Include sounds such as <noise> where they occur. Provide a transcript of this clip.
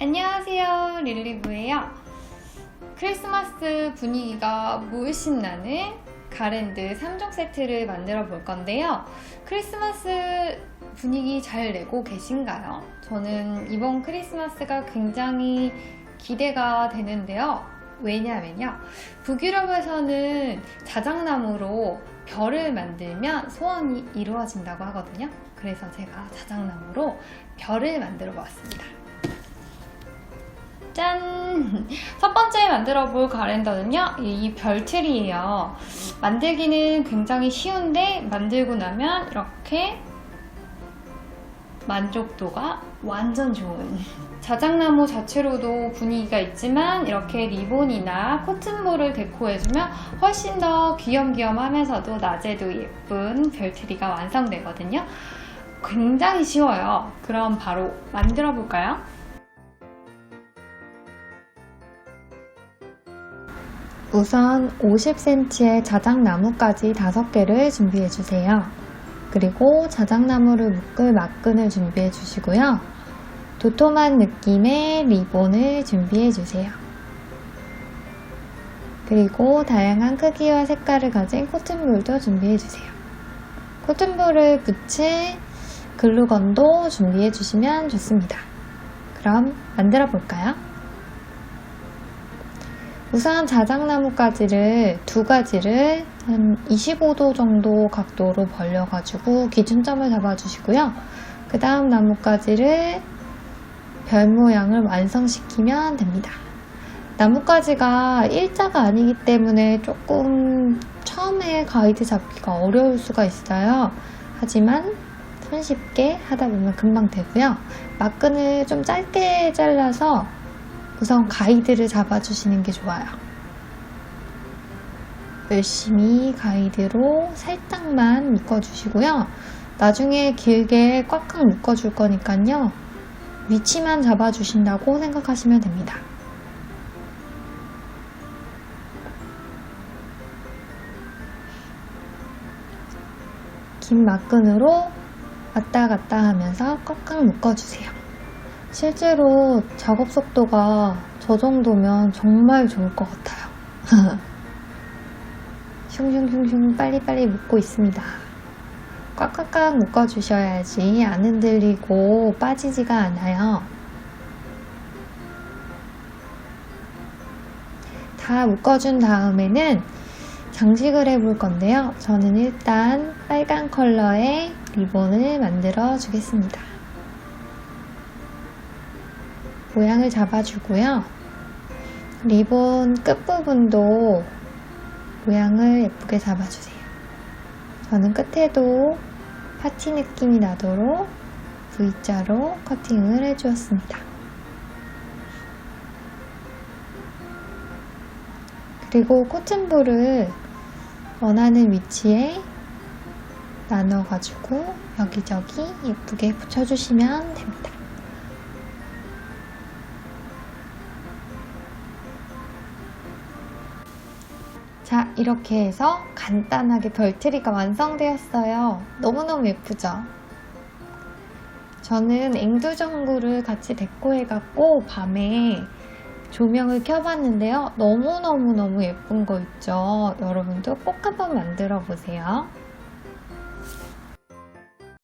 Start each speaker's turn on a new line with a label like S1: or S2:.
S1: 안녕하세요 릴리브예요. 크리스마스 분위기가 물씬 나는 가랜드 3종 세트를 만들어 볼 건데요. 크리스마스 분위기 잘 내고 계신가요? 저는 이번 크리스마스가 굉장히 기대가 되는데요. 왜냐면요 북유럽에서는 자작나무로 별을 만들면 소원이 이루어진다고 하거든요. 그래서 제가 자작나무로 별을 만들어 보았습니다 짠! 첫 번째 만들어 볼 가랜더는요, 이 별틀이에요. 만들기는 굉장히 쉬운데, 만들고 나면 이렇게 만족도가 완전 좋은. 자작나무 자체로도 분위기가 있지만, 이렇게 리본이나 코튼볼을 데코해주면 훨씬 더 귀염귀염 하면서도 낮에도 예쁜 별트리가 완성되거든요. 굉장히 쉬워요. 그럼 바로 만들어 볼까요? 우선 50cm의 자작나무까지 5개를 준비해 주세요. 그리고 자작나무를 묶을 막끈을 준비해 주시고요. 도톰한 느낌의 리본을 준비해 주세요. 그리고 다양한 크기와 색깔을 가진 코튼볼도 준비해 주세요. 코튼볼을 붙일 글루건도 준비해 주시면 좋습니다. 그럼 만들어 볼까요? 우선 자작나무가지를 두 가지를 한 25도 정도 각도로 벌려가지고 기준점을 잡아주시고요. 그 다음 나뭇가지를 별 모양을 완성시키면 됩니다. 나뭇가지가 일자가 아니기 때문에 조금 처음에 가이드 잡기가 어려울 수가 있어요. 하지만 손쉽게 하다 보면 금방 되고요. 막끈을 좀 짧게 잘라서 우선 가이드를 잡아주시는 게 좋아요. 열심히 가이드로 살짝만 묶어주시고요. 나중에 길게 꽉꽉 묶어줄 거니까요. 위치만 잡아주신다고 생각하시면 됩니다. 긴 막끈으로 왔다 갔다 하면서 꽉꽉 묶어주세요. 실제로 작업 속도가 저 정도면 정말 좋을 것 같아요. <laughs> 슝슝슝슝 빨리빨리 묶고 있습니다. 꽉꽉꽉 묶어주셔야지 안 흔들리고 빠지지가 않아요. 다 묶어준 다음에는 장식을 해볼 건데요. 저는 일단 빨간 컬러의 리본을 만들어 주겠습니다. 모양을 잡아주고요. 리본 끝부분도 모양을 예쁘게 잡아주세요. 저는 끝에도 파티 느낌이 나도록 V자로 커팅을 해주었습니다. 그리고 코튼볼을 원하는 위치에 나눠가지고 여기저기 예쁘게 붙여주시면 됩니다. 자, 이렇게 해서 간단하게 별트리가 완성되었어요. 너무너무 예쁘죠? 저는 앵두전구를 같이 데코해갖고 밤에 조명을 켜봤는데요. 너무너무너무 예쁜 거 있죠? 여러분도 꼭 한번 만들어 보세요.